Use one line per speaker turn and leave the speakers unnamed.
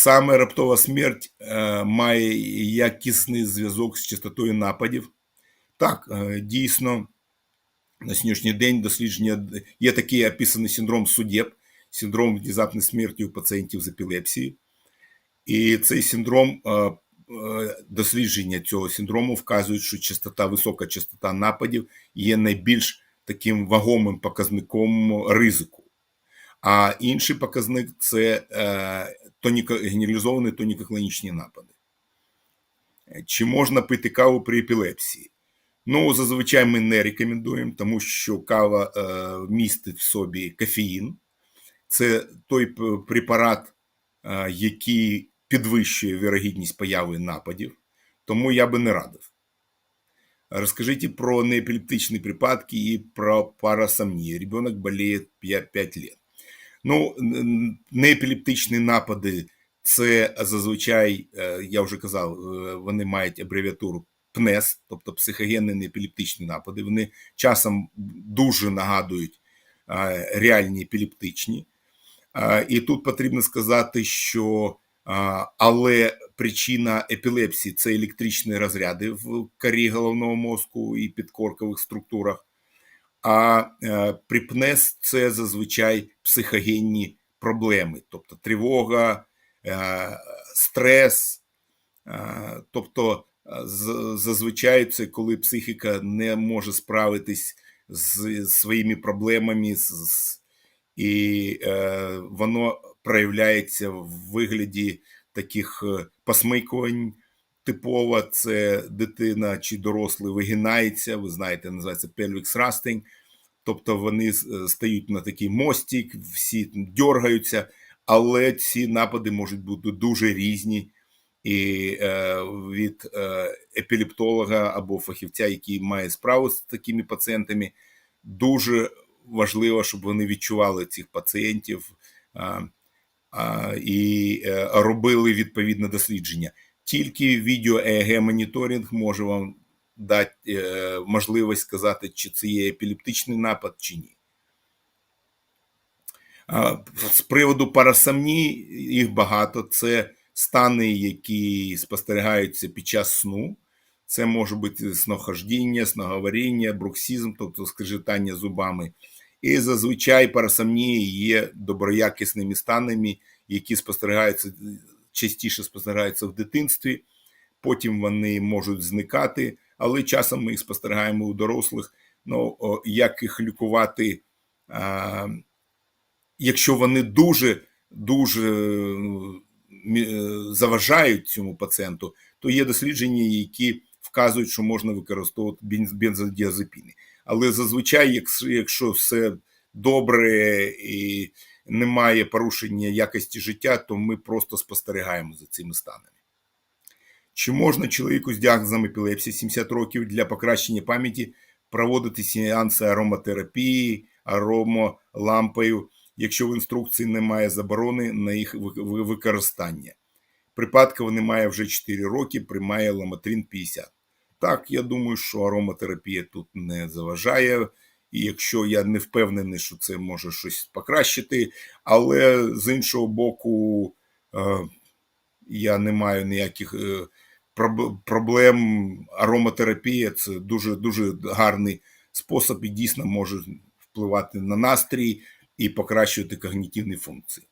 Саме раптова смерть е, має якісний зв'язок з частотою нападів. Так, е, дійсно, на сьогоднішній день дослідження є такий описаний синдром судеб, синдром внезапної смерті у пацієнтів з епілепсією. І цей синдром, е, дослідження цього синдрому вказують, що частота, висока частота нападів є найбільш таким вагомим показником ризику. А інший показник це е, тоніко, генералізовані тонікоклонічні напади. Чи можна пити каву при епілепсії? Ну, зазвичай ми не рекомендуємо, тому що кава е, містить в собі кофеїн. Це той препарат, е, який підвищує вірогідність появи нападів, тому я би не радив. Розкажите про неэпилептичные припадки и про парасомнию. Ребенок 5, 5 лет. Ну, неепілептичні напади це зазвичай, е, я вже казав, е, вони мають абревіатуру ПНЕС, тобто психогенні неепілептичні напади. Вони часом дуже нагадують е, реальні епілептичні. І тут потрібно сказати, що але причина епілепсії це електричні розряди в корі головного мозку і підкоркових структурах. А е, при ПНЕС це зазвичай психогенні проблеми, тобто тривога, е, стрес. Е, тобто, зазвичай це коли психіка не може справитись з своїми проблемами, і воно проявляється в вигляді таких посмикувань. Типово це дитина чи дорослий вигинається, ви знаєте, називається pelvic thrusting, тобто вони е, стають на такий мостик, всі дергаються, але ці напади можуть бути дуже різні. І е, від е, епілептолога або фахівця, який має справу з такими пацієнтами, дуже важливо, щоб вони відчували цих пацієнтів а, а, і е, робили відповідне дослідження. Тільки відео ЕЕГ моніторинг може вам дати е, можливість сказати, чи це є епілептичний напад, чи ні. З приводу парасомнії, їх багато. Це стани, які спостерігаються під час сну. Це може бути снохождіння, сноговоріння, бруксизм, тобто скрежетання зубами. І зазвичай парасомнії є доброякісними станами, які спостерігаються частіше спостерігаються в дитинстві, потім вони можуть зникати, але часом ми їх спостерігаємо у дорослих. Ну, як їх лікувати, якщо вони дуже дуже е, заважають цьому пацієнту, то є дослідження, які вказують, що можна використовувати бензодіазепіни. Але зазвичай, якщо все добре і немає порушення якості життя, то ми просто спостерігаємо за цими станами. Чи можна чоловіку з діагнозом епілепсії 70 років для покращення пам'яті проводити сеанси ароматерапії, аромолампою, якщо в інструкції немає заборони на їх ви- ви- використання? Припадкова немає вже 4 роки, приймає ламатрин 50. Так, я думаю, що ароматерапія тут не заважає. І якщо я не впевнений, що це може щось покращити, але з іншого боку, е, я не маю ніяких е, проблем. Ароматерапія це дуже дуже гарний спосіб і дійсно може впливати на настрій і покращувати когнітивні функції.